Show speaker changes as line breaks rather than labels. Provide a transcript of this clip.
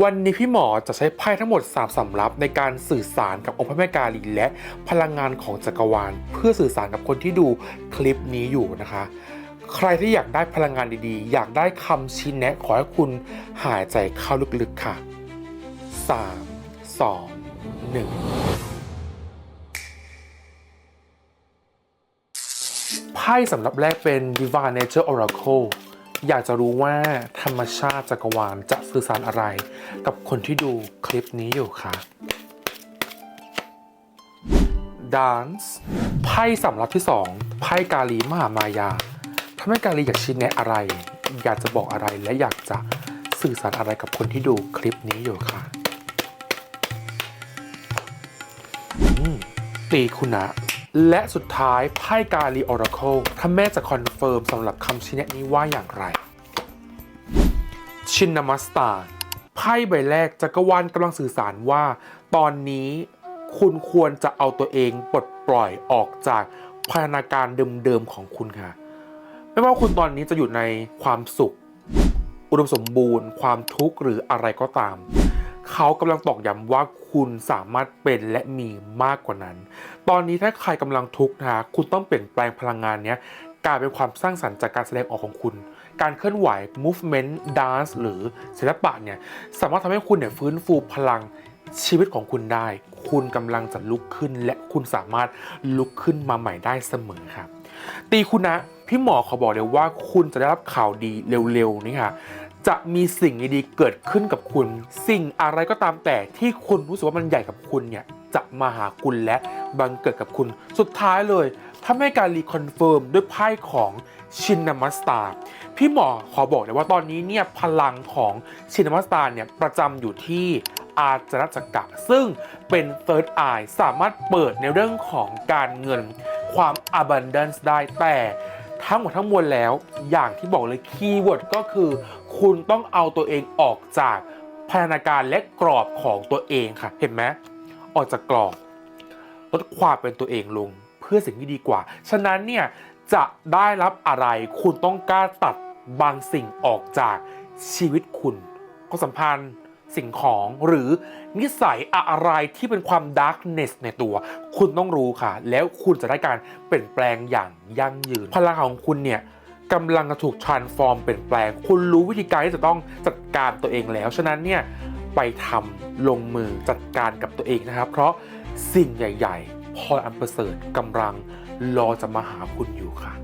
วันนี้พี่หมอจะใช้ไพ่ทั้งหมด3สำรับในการสื่อสารกับองค์พระแม่กาลีและพลังงานของจักรวาล เพื่อสื่อสารกับคนที่ดูคลิปนี้อยู่นะคะ ใครที่อยากได้พลังงานดีๆ อยากได้คำชี้แนะขอให้คุณหายใจเข้าลึกๆค่ะ 3 2 1ไพ่สำหรับแรกเป็น Divine Nature Oracle อยากจะรู้ว่าธรรมชาติจักรวาลจะสื่อสารอะไร กับคนที่ดูคลิปนี้อยู่ค่ะ Dance ไพ่สำรับที่ 2 ไพ่กาลีมหามายาทำให้กาลีอยากชี้แนะอะไร อยากจะบอกอะไรและอยากจะสื่อสารอะไรกับคนที่ดูคลิปนี้อยู่ค่ะตีคุณะ และสุดท้ายไพ่กาลีออราเคิลถ้าแม่จะคอนเฟิร์มสำหรับคำชี้แนะนี้ว่าอย่างไร ชินนามัสตาไพ่ใบแรกจักรวาลกำลังสื่อสารว่า ตอนนี้คุณควรจะเอาตัวเองปลดปล่อยออกจากพันธนาการเดิมๆของคุณค่ะ ไม่ว่าคุณตอนนี้จะอยู่ในความสุข อุดมสมบูรณ์ ความทุกข์หรืออะไรก็ตาม เขากำลังตอกย้ำว่าคุณสามารถเป็นและมีมากกว่านั้น ตอนนี้ถ้าใครกำลังทุกข์นะฮะคุณต้องเปลี่ยนแปลงพลังงานนี้กลายเป็นความสร้างสรรค์จากการแสดงออกของคุณ การเคลื่อนไหว movement dance หรือศิลปะเนี่ยสามารถทำให้คุณเนี่ยฟื้นฟูพลังชีวิตของคุณได้ คุณกำลังจะลุกขึ้น และคุณสามารถลุกขึ้นมาใหม่ได้เสมอครับ ตีคุณนะ พี่หมอขอบอกเลยว่าคุณจะได้รับข่าวดีเร็วๆนี่ค่ะ จะมีสิ่งดีๆเกิดขึ้นกับคุณ สิ่งอะไรก็ตามแต่ที่คุณรู้สึกว่ามันใหญ่กับคุณเนี่ยจะมาหาคุณและบังเกิดกับคุณ สุดท้ายเลยถ้าไม่การรีคอนเฟิร์มด้วยไพ่ของชินนามัสตาร์พี่หมอขอบอกเลยว่าตอนนี้เนี่ยพลังของชินนามัสตาร์เนี่ยประจำอยู่ที่อาจารจักระซึ่งเป็น Third Eye สามารถเปิดในเรื่องของการเงินความ abundance ได้แต่ ทั้งหมดทั้งมวลแล้ว อย่างที่บอกเลยคีย์เวิร์ดก็คือ คุณต้องเอาตัวเองออกจากพันธนาการและกรอบของตัวเองค่ะ เห็นไหมออกจากกรอบลดความเป็นตัวเองลงเพื่อสิ่งที่ดีกว่า ฉะนั้นเนี่ยจะได้รับอะไรคุณต้องกล้าตัดบางสิ่งออกจากชีวิตคุณก็สัมพันธ์ สิ่งของหรือนิสัยอะไรที่เป็นความดาร์กเนสในตัว คุณต้องรู้ค่ะ แล้วคุณจะได้การเปลี่ยนแปลงอย่างยั่งยืน พลังของคุณเนี่ยกำลังจะถูก transform เปลี่ยนแปลง คุณรู้วิธีการที่จะต้องจัดการตัวเองแล้ว ฉะนั้นเนี่ยไปทำลงมือจัดการกับตัวเองนะครับ เพราะสิ่งใหญ่ ๆ พออันประเสริฐกำลังรอจะมาหาคุณอยู่ค่ะ